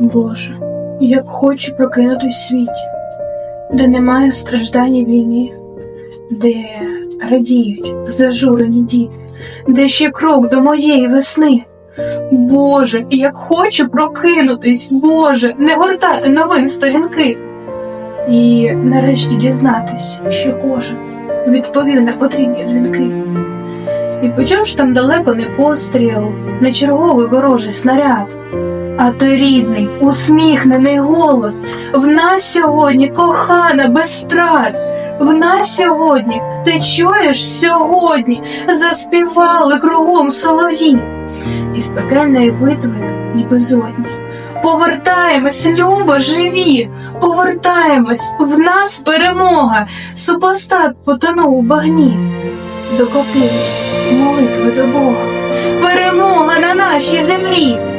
Боже, як хочу прокинутись в світі, де немає страждань і війни, де радіють зажурені діти, де ще крок до моєї весни. Боже, як хочу прокинутись, Боже, не гортати новин сторінки. І нарешті дізнатись, що кожен відповів на потрібні дзвінки. І почув ж там далеко не постріл, не черговий ворожий снаряд, а той рідний, усміхнений голос. В нас сьогодні кохана без втрат. В нас сьогодні, ти чуєш сьогодні, заспівали кругом солов'ї. Із пекельної битви й безодні. Повертаємось, любо, живі, повертаємось, в нас перемога, супостат потонув у багні. Докотились молитви до Бога, перемога на нашій землі.